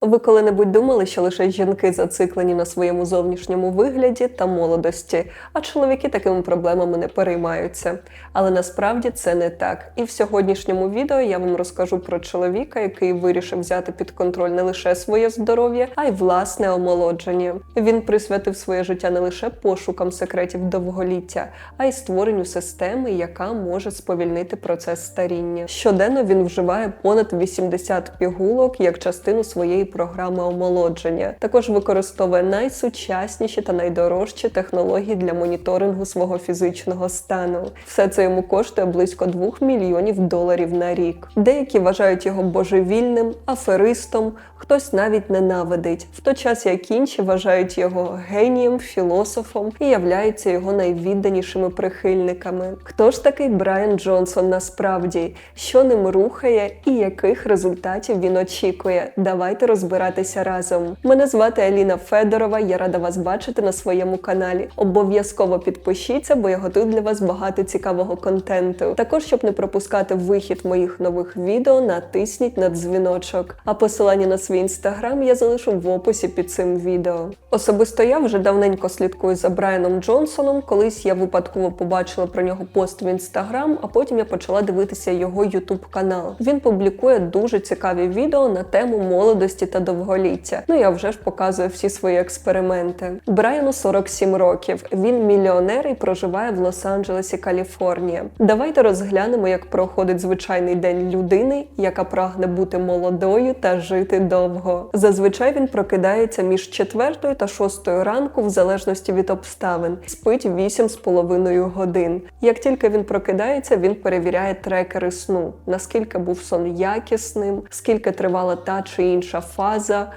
Ви коли-небудь думали, що лише жінки зациклені на своєму зовнішньому вигляді та молодості, а чоловіки такими проблемами не переймаються. Але насправді це не так. І в сьогоднішньому відео я вам розкажу про чоловіка, який вирішив взяти під контроль не лише своє здоров'я, а й власне омолодження. Він присвятив своє життя не лише пошукам секретів довголіття, а й створенню системи, яка може сповільнити процес старіння. Щоденно він вживає понад 80 пігулок як частину своєї програми омолодження. Також використовує найсучасніші та найдорожчі технології для моніторингу свого фізичного стану. Все це йому коштує близько 2 мільйонів доларів на рік. Деякі вважають його божевільним, аферистом, хтось навіть ненавидить, в той час як інші вважають його генієм, філософом і являються його найвідданішими прихильниками. Хто ж такий Брайан Джонсон насправді? Що ним рухає і яких результатів він очікує? Давайте розбиратися разом. Мене звати Аліна Федорова. Я рада вас бачити на своєму каналі. Обов'язково підпишіться, бо я готую для вас багато цікавого контенту. Також, щоб не пропускати вихід моїх нових відео, натисніть на дзвіночок. А посилання на свій інстаграм я залишу в описі під цим відео. Особисто я вже давненько слідкую за Брайаном Джонсоном. Колись я випадково побачила про нього пост в інстаграм, а потім я почала дивитися його ютуб канал. Він публікує дуже цікаві відео на тему молодості та довголіття. Ну я вже ж показую всі свої експерименти. Брайану 47 років. Він мільйонер і проживає в Лос-Анджелесі, Каліфорнія. Давайте розглянемо, як проходить звичайний день людини, яка прагне бути молодою та жити довго. Зазвичай він прокидається між 4 та 6 ранку, в залежності від обставин. Спить 8,5 годин. Як тільки він прокидається, він перевіряє трекери сну, наскільки був сон якісним, скільки тривала та чи інша фаза.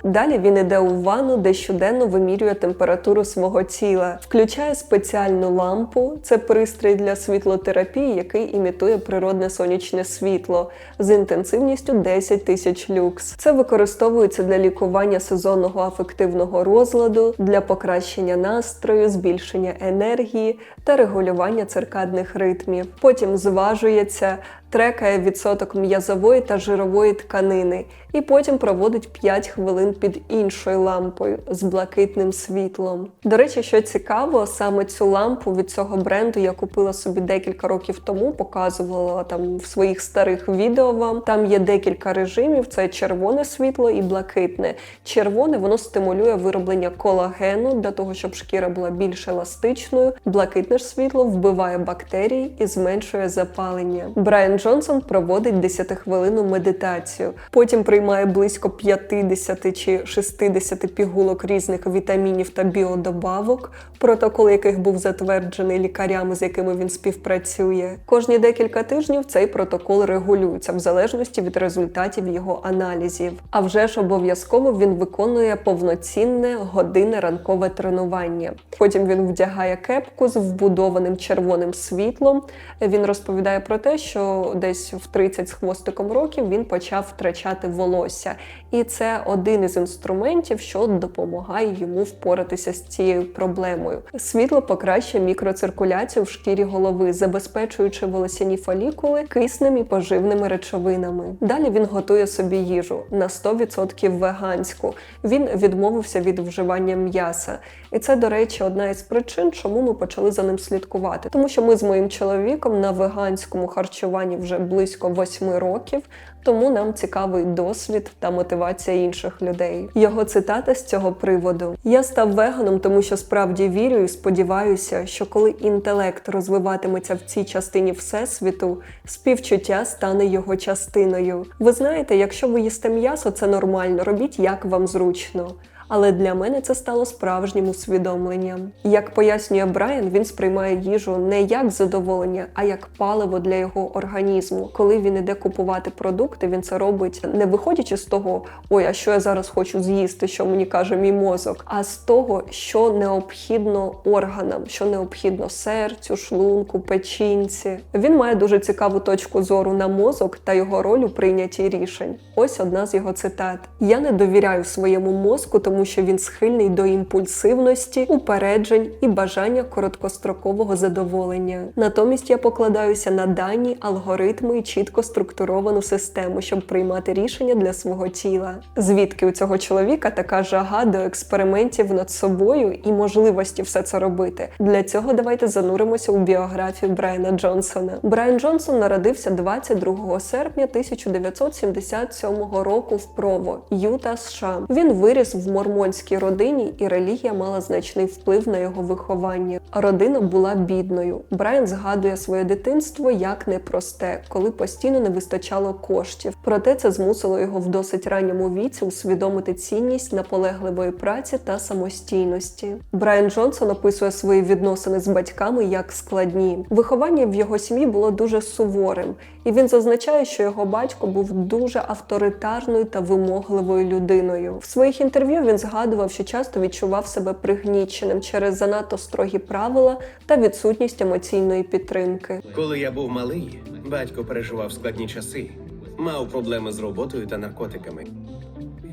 Далі він іде у ванну, де щоденно вимірює температуру свого тіла, включає спеціальну лампу. Це пристрій для світлотерапії, який імітує природне сонячне світло з інтенсивністю 10 тисяч люкс. Це використовується для лікування сезонного афективного розладу, для покращення настрою, збільшення енергії та регулювання циркадних ритмів. Потім зважується, трекає відсоток м'язової та жирової тканини, і потім проводить 5 хвилин під іншою лампою з блакитним світлом. До речі, що цікаво, саме цю лампу від цього бренду я купила собі декілька років тому, показувала там в своїх старих відео вам. Там є декілька режимів: це червоне світло і блакитне. Червоне воно стимулює вироблення колагену для того, щоб шкіра була більш еластичною. Блакитне ж світло вбиває бактерії і зменшує запалення. Брайан Джонсон проводить 10-хвилинну медитацію. Потім приймає близько 50 чи 60 пігулок різних вітамінів та біодобавок, протокол яких був затверджений лікарями, з якими він співпрацює. Кожні декілька тижнів цей протокол регулюється в залежності від результатів його аналізів. А вже ж обов'язково він виконує повноцінне годинне ранкове тренування. Потім він вдягає кепку з вбудованим червоним світлом. Він розповідає про те, що десь в 30 з хвостиком років він почав втрачати волосся. І це один із інструментів, що допомагає йому впоратися з цією проблемою. Світло покращує мікроциркуляцію в шкірі голови, забезпечуючи волосяні фолікули киснем і поживними речовинами. Далі він готує собі їжу на 100% веганську. Він відмовився від вживання м'яса. І це, до речі, одна із причин, чому ми почали за ним слідкувати. Тому що ми з моїм чоловіком на веганському харчуванні вже близько 8 років, тому нам цікавий досвід та мотивація інших людей. Його цитата з цього приводу: Я став веганом, тому що справді вірю і сподіваюся, що коли інтелект розвиватиметься в цій частині всесвіту, співчуття стане його частиною. Ви знаєте, якщо ви їсте м'ясо, це нормально, робіть як вам зручно. Але для мене це стало справжнім усвідомленням. Як пояснює Брайан, він сприймає їжу не як задоволення, а як паливо для його організму. Коли він іде купувати продукти, він це робить не виходячи з того, ой, а що я зараз хочу з'їсти, що мені каже мій мозок, а з того, що необхідно органам, що необхідно серцю, шлунку, печінці. Він має дуже цікаву точку зору на мозок та його роль у прийнятті рішень. Ось одна з його цитат: Я не довіряю своєму мозку, тому що він схильний до імпульсивності, упереджень і бажання короткострокового задоволення. Натомість я покладаюся на дані, алгоритми і чітко структуровану систему, щоб приймати рішення для свого тіла. Звідки у цього чоловіка така жага до експериментів над собою і можливості все це робити? Для цього давайте зануримося у біографію Брайана Джонсона. Брайан Джонсон народився 22 серпня 1977 року в Прово, Юта, США. Він виріс в мормонській родині, і релігія мала значний вплив на його виховання. Родина була бідною. Брайан згадує своє дитинство як непросте, коли постійно не вистачало коштів. Проте це змусило його в досить ранньому віці усвідомити цінність наполегливої праці та самостійності. Брайан Джонсон описує свої відносини з батьками як складні. Виховання в його сім'ї було дуже суворим, і він зазначає, що його батько був дуже авторитарною та вимогливою людиною. В своїх інтерв'ю він згадував, що часто відчував себе пригніченим через занадто строгі правила та відсутність емоційної підтримки. Коли я був малий, батько переживав складні часи, мав проблеми з роботою та наркотиками.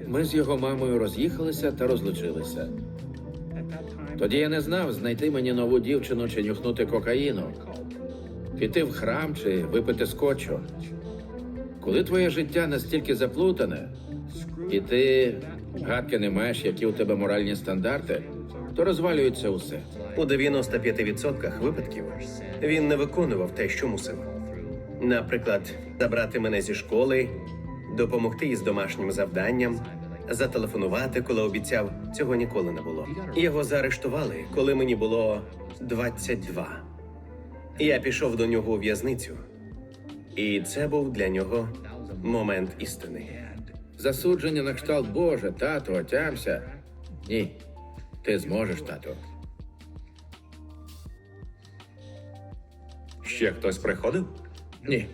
Ми з його мамою роз'їхалися та розлучилися. Тоді я не знав, знайти мені нову дівчину чи нюхнути кокаїну, піти в храм чи випити скотчу. Коли твоє життя настільки заплутане, і ти гадки не маєш, які у тебе моральні стандарти, то розвалюється усе. У 95% випадків він не виконував те, що мусив. Наприклад, забрати мене зі школи, допомогти із домашнім завданням, зателефонувати, коли обіцяв, цього ніколи не було. Його заарештували, коли мені було 22. Я пішов до нього у в'язницю, і це був для нього момент істини. Засудження на кшталт Боже, тату, отямся. Ні, ти зможеш, тату. Ще хтось приходив? Ні.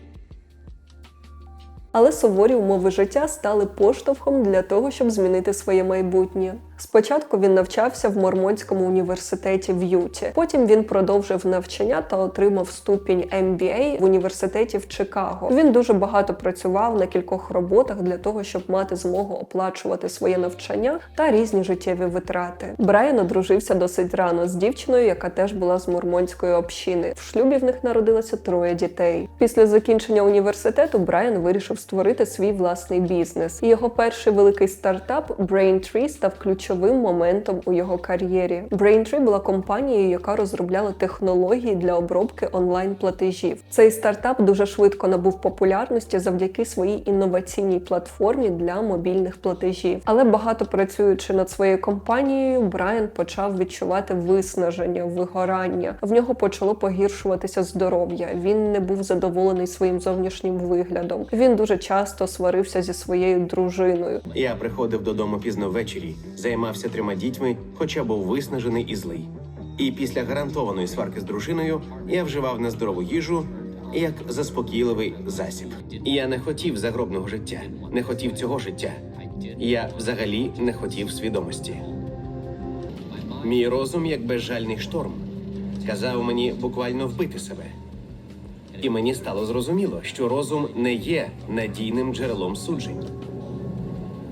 Але суворі умови життя стали поштовхом для того, щоб змінити своє майбутнє. Спочатку він навчався в Мормонському університеті в Юті. Потім він продовжив навчання та отримав ступінь MBA в університеті в Чикаго. Він дуже багато працював на кількох роботах для того, щоб мати змогу оплачувати своє навчання та різні життєві витрати. Брайан одружився досить рано з дівчиною, яка теж була з мормонської общини. В шлюбі в них народилося троє дітей. Після закінчення університету Брайан вирішив створити свій власний бізнес. І його перший великий стартап Braintree став ключовим моментом у його кар'єрі. Braintree була компанією, яка розробляла технології для обробки онлайн-платежів. Цей стартап дуже швидко набув популярності завдяки своїй інноваційній платформі для мобільних платежів. Але багато працюючи над своєю компанією, Брайан почав відчувати виснаження, вигорання. В нього почало погіршуватися здоров'я. Він не був задоволений своїм зовнішнім виглядом. Він дуже часто сварився зі своєю дружиною. Я приходив додому пізно ввечері, займався трьома дітьми, хоча був виснажений і злий. І після гарантованої сварки з дружиною я вживав нездорову їжу як заспокійливий засіб. Я не хотів загробного життя, не хотів цього життя. Я взагалі не хотів свідомості. Мій розум, як безжальний шторм, казав мені буквально вбити себе. І мені стало зрозуміло, що розум не є надійним джерелом суджень.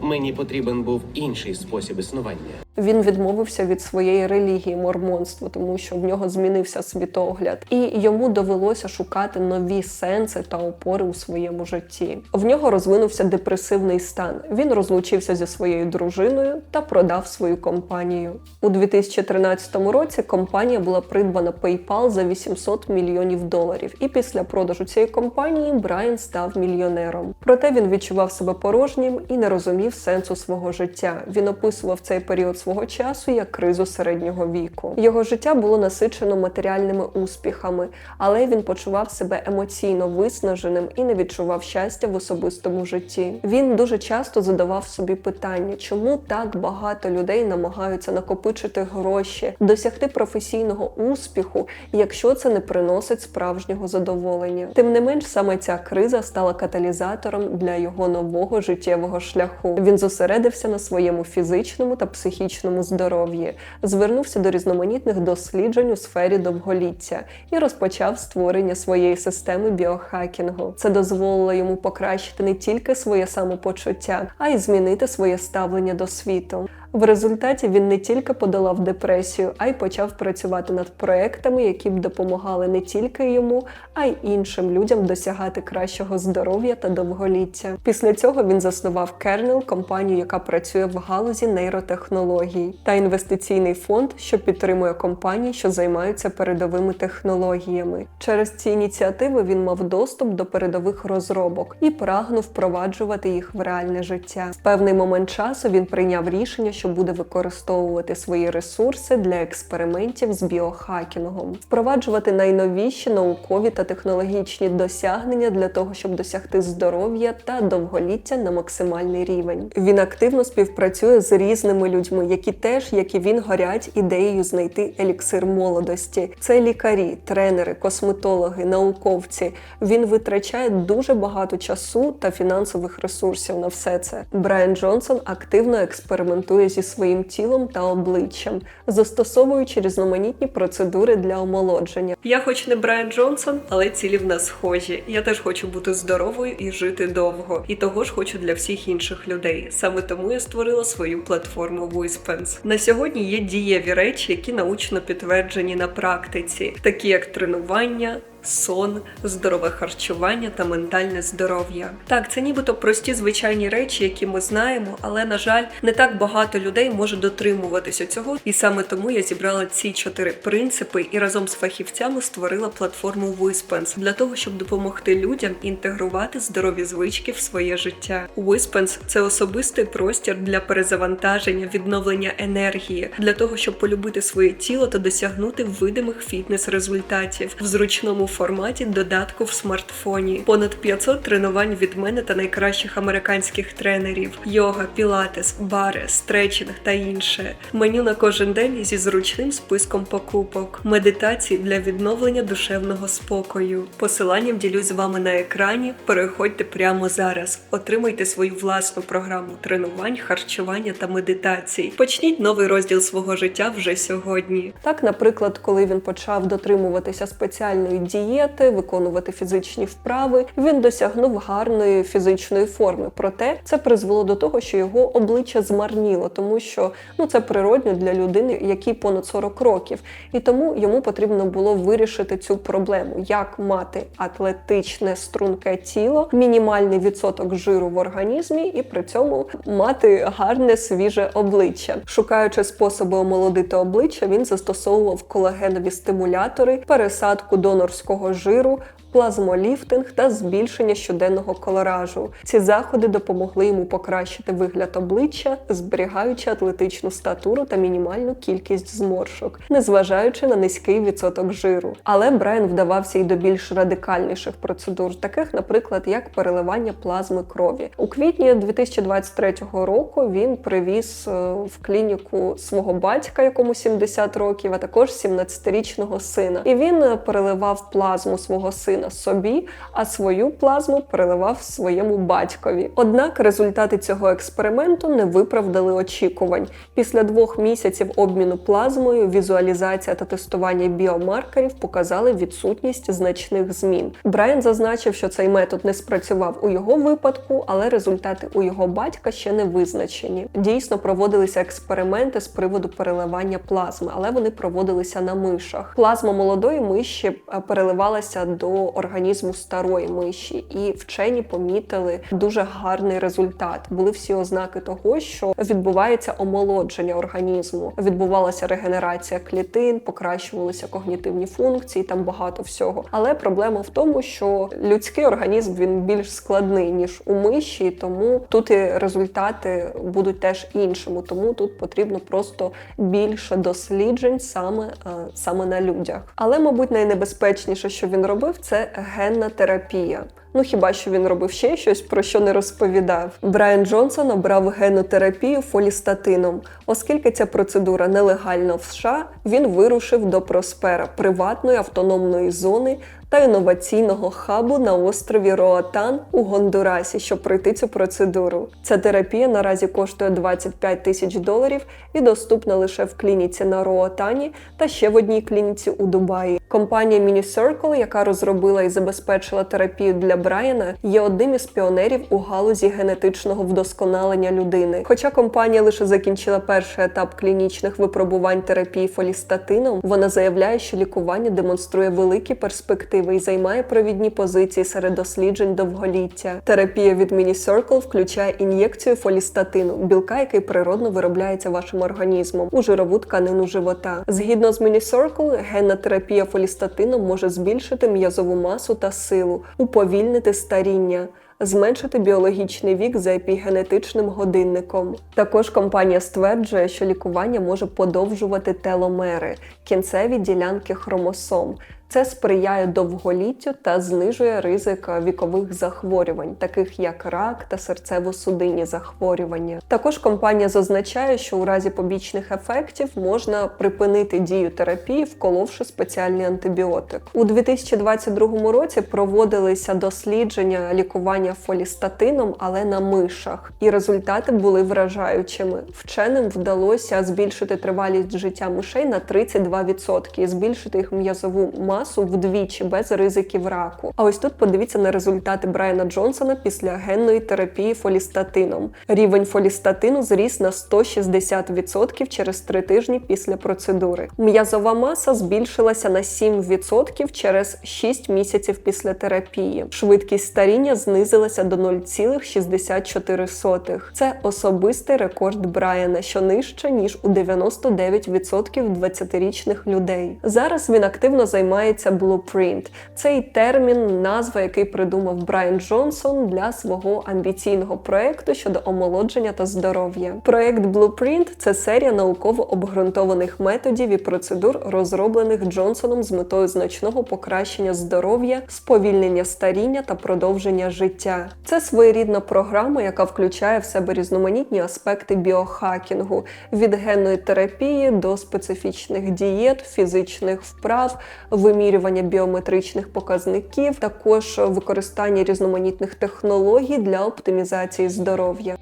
Мені потрібен був інший спосіб існування. Він відмовився від своєї релігії мормонства, тому що в нього змінився світогляд, і йому довелося шукати нові сенси та опори у своєму житті. В нього розвинувся депресивний стан. Він розлучився зі своєю дружиною та продав свою компанію. У 2013 році компанія була придбана PayPal за 800 мільйонів доларів. І після продажу цієї компанії Брайан став мільйонером. Проте він відчував себе порожнім і не розумів сенсу свого життя. Він описував цей період свого часу як кризу середнього віку. Його життя було насичено матеріальними успіхами, але він почував себе емоційно виснаженим і не відчував щастя в особистому житті. Він дуже часто задавав собі питання, чому так багато людей намагаються накопичити гроші, досягти професійного успіху, якщо це не приносить справжнього задоволення. Тим не менш, саме ця криза стала каталізатором для його нового життєвого шляху. Він зосередився на своєму фізичному та психічному здоров'ї, звернувся до різноманітних досліджень у сфері довголіття і розпочав створення своєї системи біохакінгу. Це дозволило йому покращити не тільки своє самопочуття, а й змінити своє ставлення до світу. В результаті він не тільки подолав депресію, а й почав працювати над проектами, які б допомагали не тільки йому, а й іншим людям досягати кращого здоров'я та довголіття. Після цього він заснував Kernel, компанію, яка працює в галузі нейротехнологій, та інвестиційний фонд, що підтримує компанії, що займаються передовими технологіями. Через ці ініціативи він мав доступ до передових розробок і прагнув впроваджувати їх в реальне життя. В певний момент часу він прийняв рішення, що буде використовувати свої ресурси для експериментів з біохакінгом, впроваджувати найновіші наукові та технологічні досягнення для того, щоб досягти здоров'я та довголіття на максимальний рівень. Він активно співпрацює з різними людьми, які теж, як і він, горять ідеєю знайти еліксир молодості. Це лікарі, тренери, косметологи, науковці. Він витрачає дуже багато часу та фінансових ресурсів на все це. Брайан Джонсон активно експериментує зі своїм тілом та обличчям, застосовуючи різноманітні процедури для омолодження. Я хоч не Брайан Джонсон, але цілі в нас схожі. Я теж хочу бути здоровою і жити довго. І того ж хочу для всіх інших людей. Саме тому я створила свою платформу Wispens. На сьогодні є дієві речі, які научно підтверджені на практиці, такі як тренування. Сон, здорове харчування та ментальне здоров'я. Так, це нібито прості звичайні речі, які ми знаємо, але на жаль, не так багато людей може дотримуватися цього. І саме тому я зібрала ці чотири принципи і разом з фахівцями створила платформу Wispens для того, щоб допомогти людям інтегрувати здорові звички в своє життя. Wispens – це особистий простір для перезавантаження, відновлення енергії, для того, щоб полюбити своє тіло та досягнути видимих фітнес-результатів в зручному форматі додатку в смартфоні. Понад 500 тренувань від мене та найкращих американських тренерів: йога, пілатес, бари, стретчинг та інше. Меню на кожен день зі зручним списком покупок, медитації для відновлення душевного спокою. Посиланням ділюсь з вами на екрані. Переходьте прямо зараз. Отримайте свою власну програму тренувань, харчування та медитацій. Почніть новий розділ свого життя вже сьогодні. Так, наприклад, коли він почав дотримуватися спеціальної дієти, виконувати фізичні вправи, він досягнув гарної фізичної форми. Проте це призвело до того, що його обличчя змарніло, тому що ну це природньо для людини, якій понад 40 років, і тому йому потрібно було вирішити цю проблему, як мати атлетичне струнке тіло, мінімальний відсоток жиру в організмі, і при цьому мати гарне свіже обличчя. Шукаючи способи омолодити обличчя, він застосовував колагенові стимулятори, пересадку донорського жиру. Плазмоліфтинг та збільшення щоденного колоражу. Ці заходи допомогли йому покращити вигляд обличчя, зберігаючи атлетичну статуру та мінімальну кількість зморшок, незважаючи на низький відсоток жиру. Але Брайан вдавався і до більш радикальніших процедур, таких, наприклад, як переливання плазми крові. У квітні 2023 року він привіз е, в клініку свого батька, якому 70 років, а також 17-річного сина. І він е, переливав плазму свого сина собі, а свою плазму переливав своєму батькові. Однак результати цього експерименту не виправдали очікувань. Після двох місяців обміну плазмою, візуалізація та тестування біомаркерів показали відсутність значних змін. Брайан зазначив, що цей метод не спрацював у його випадку, але результати у його батька ще не визначені. Дійсно проводилися експерименти з приводу переливання плазми, але вони проводилися на мишах. Плазма молодої миші е, переливалася до організму старої миші, і вчені помітили дуже гарний результат. Були всі ознаки того, що відбувається омолодження організму, відбувалася регенерація клітин, покращувалися когнітивні функції, там багато всього. Але проблема в тому, що людський організм він більш складний ніж у миші, тому тут і результати будуть теж іншими. Тому тут потрібно просто більше досліджень саме, е, саме на людях. Але, мабуть, найнебезпечніше, що він робив, це генна терапія. Ну хіба що він робив ще щось, про що не розповідав. Брайан Джонсон обрав генотерапію фолістатином. Оскільки ця процедура нелегальна в США, він вирушив до Проспера, приватної автономної зони, та інноваційного хабу на острові Роатан у Гондурасі, щоб пройти цю процедуру. Ця терапія наразі коштує 25 тисяч доларів і доступна лише в клініці на Роатані та ще в одній клініці у Дубаї. Компанія MiniCircle, яка розробила і забезпечила терапію для Брайана, є одним із піонерів у галузі генетичного вдосконалення людини. Хоча компанія лише закінчила перший етап клінічних випробувань терапії фолістатином, вона заявляє, що лікування демонструє великі перспективи і займає провідні позиції серед досліджень довголіття. Терапія від MiniCircle включає ін'єкцію фолістатину, білка, який природно виробляється вашим організмом у жирову тканину живота. Згідно з MiniCircle, генна терапія фолістатином може збільшити м'язову масу та силу, уповільнити старіння. Зменшити біологічний вік за епігенетичним годинником. Також компанія стверджує, що лікування може подовжувати теломери, кінцеві ділянки хромосом. Це сприяє довголіттю та знижує ризик вікових захворювань, таких як рак та серцево-судинні захворювання. Також компанія зазначає, що у разі побічних ефектів можна припинити дію терапії, вколовши спеціальний антибіотик. У 2022 році проводилися дослідження лікування фолістатином, але на мишах, і результати були вражаючими. Вченим вдалося збільшити тривалість життя мишей на 32% і збільшити їх м'язову масу вдвічі без ризиків раку. А ось тут подивіться на результати Брайана Джонсона після генної терапії фолістатином. Рівень фолістатину зріс на 160% через три тижні після процедури. М'язова маса збільшилася на 7% через 6 місяців після терапії. Швидкість старіння знизилася до 0,64. Це особистий рекорд Брайана, що нижче ніж у 99% 20-річних людей. Зараз він активно займається Blueprint. Цей термін, назва, який придумав Брайан Джонсон для свого амбіційного проекту щодо омолодження та здоров'я. Проект Blueprint – це серія науково обґрунтованих методів і процедур, розроблених Джонсоном з метою значного покращення здоров'я, сповільнення старіння та продовження життя. Це своєрідна програма, яка включає в себе різноманітні аспекти біохакінгу від генної терапії до специфічних дієт, фізичних вправ, вимірювання біометричних показників, також використання різноманітних технологій для оптимізації здоров'я.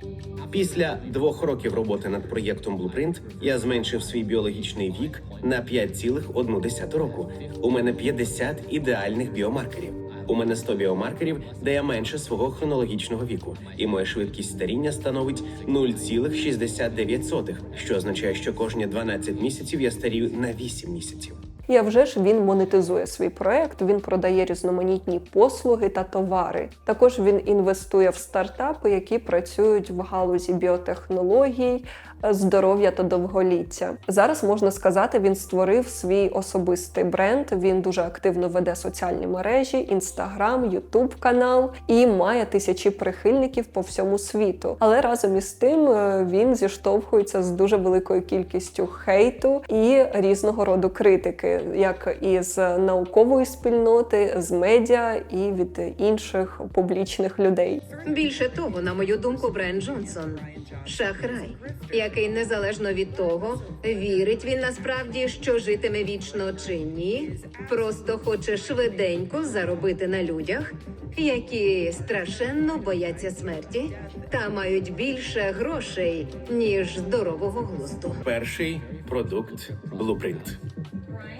Після двох років роботи над проєктом Blueprint я зменшив свій біологічний вік на 5,1 року. У мене 50 ідеальних біомаркерів. У мене 100 біомаркерів, де я менше свого хронологічного віку, і моя швидкість старіння становить 0,69, що означає, що кожні 12 місяців я старію на 8 місяців. І вже ж він монетизує свій проект, він продає різноманітні послуги та товари. Також він інвестує в стартапи, які працюють в галузі біотехнологій, здоров'я та довголіття. Зараз можна сказати, він створив свій особистий бренд. Він дуже активно веде соціальні мережі, інстаграм, ютуб канал і має тисячі прихильників по всьому світу. Але разом із тим е, він зіштовхується з дуже великою кількістю хейту і різного роду критики, як із наукової спільноти, з медіа і від інших публічних людей. Більше того, на мою думку, Брайан Джонсон шахрай, який незалежно від того, вірить він насправді, що житиме вічно чи ні, просто хоче швиденько заробити на людях, які страшенно бояться смерті та мають більше грошей ніж здорового глузду. Перший продукт Blueprint.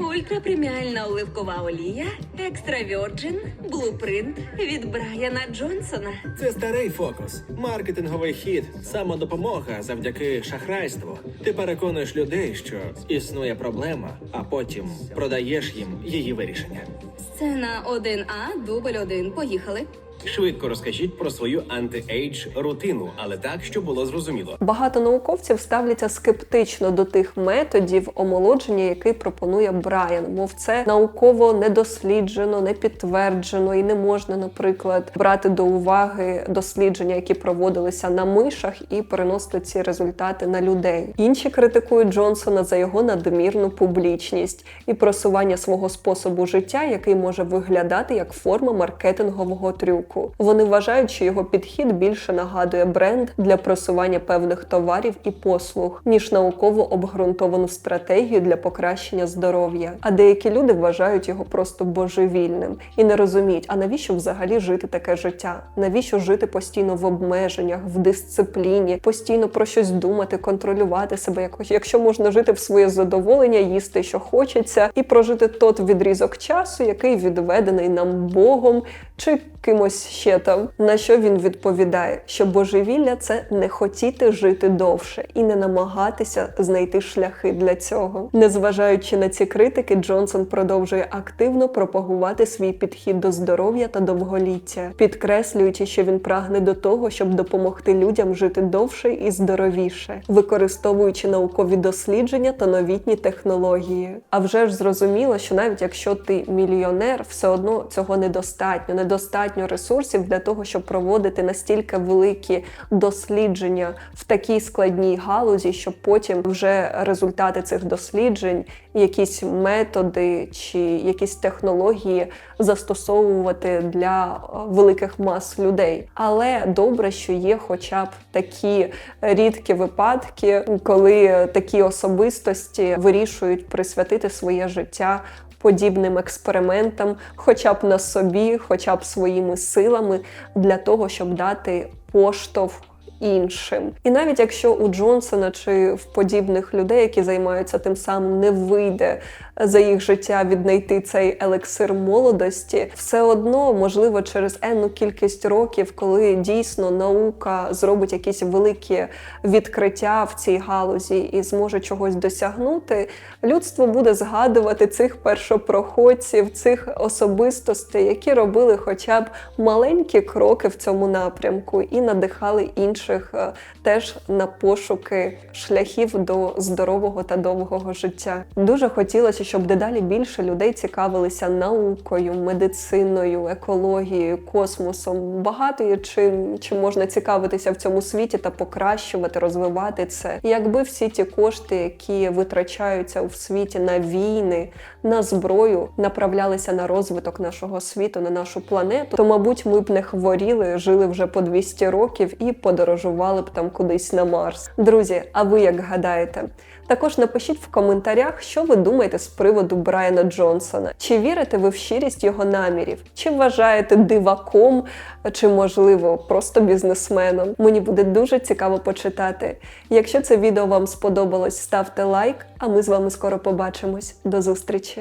Ультрапреміальна оливкова олія, екстра Virgin, блупринт від Брайана Джонсона. Це старий фокус, маркетинговий хід, самодопомога завдяки шахрайству. Ти переконуєш людей, що існує проблема, а потім продаєш їм її вирішення. Сцена 1А, дубль 1. Поїхали. Швидко розкажіть про свою анти-ейдж рутину, але так, щоб було зрозуміло. Багато науковців ставляться скептично до тих методів омолодження, який пропонує Брайан. Мов це науково не досліджено, не підтверджено і не можна, наприклад, брати до уваги дослідження, які проводилися на мишах, і переносити ці результати на людей. Інші критикують Джонсона за його надмірну публічність і просування свого способу життя, який може виглядати як форма маркетингового трюку. Думку. Вони вважають, що його підхід більше нагадує бренд для просування певних товарів і послуг, ніж науково обґрунтовану стратегію для покращення здоров'я. А деякі люди вважають його просто божевільним і не розуміють, а навіщо взагалі жити таке життя? Навіщо жити постійно в обмеженнях, в дисципліні, постійно про щось думати, контролювати себе якось, якщо можна жити в своє задоволення, їсти, що хочеться, і прожити тот відрізок часу, який відведений нам Богом чи кимось ще там. На що він відповідає? Що божевілля це не хотіти жити довше і не намагатися знайти шляхи для цього. Незважаючи на ці критики, Джонсон продовжує активно пропагувати свій підхід до здоров'я та довголіття, підкреслюючи, що він прагне до того, щоб допомогти людям жити довше і здоровіше, використовуючи наукові дослідження та новітні технології. А вже ж зрозуміло, що навіть якщо ти мільйонер, все одно цього недостатньо. Недостатньо ресурсів для того, щоб проводити настільки великі дослідження в такій складній галузі, щоб потім вже результати цих досліджень, якісь методи чи якісь технології застосовувати для е, великих мас людей. Але добре, що є хоча б такі рідкі випадки, коли такі особистості вирішують присвятити своє життя подібним експериментам, хоча б на собі, хоча б своїми силами, для того, щоб дати поштовх. Іншим, і навіть якщо у Джонсона чи в подібних людей, які займаються тим самим, не вийде за їх життя віднайти цей елексир молодості, все одно, можливо, через енну кількість років, коли дійсно наука зробить якісь великі відкриття в цій галузі і зможе чогось досягнути, людство буде згадувати цих першопроходців, цих особистостей, які робили хоча б маленькі кроки в цьому напрямку і надихали інших е, теж на пошуки шляхів до здорового та довгого життя. Дуже хотілося, щоб дедалі більше людей цікавилися наукою, медициною, екологією, космосом. Багато є чим, чим можна цікавитися в цьому світі та покращувати, розвивати це. І якби всі ті кошти, які витрачаються в світі на війни, на зброю, направлялися на розвиток нашого світу, на нашу планету, то мабуть ми б не хворіли, жили вже по 200 років і подорожували б там кудись на Марс. Друзі, а ви як гадаєте? Також напишіть в коментарях, що ви думаєте з приводу Брайана Джонсона. Чи вірите ви в щирість його намірів? Чи вважаєте диваком, чи можливо просто бізнесменом? Мені буде дуже цікаво почитати. Якщо це відео вам сподобалось, ставте лайк, а ми з вами скоро побачимось. До зустрічі!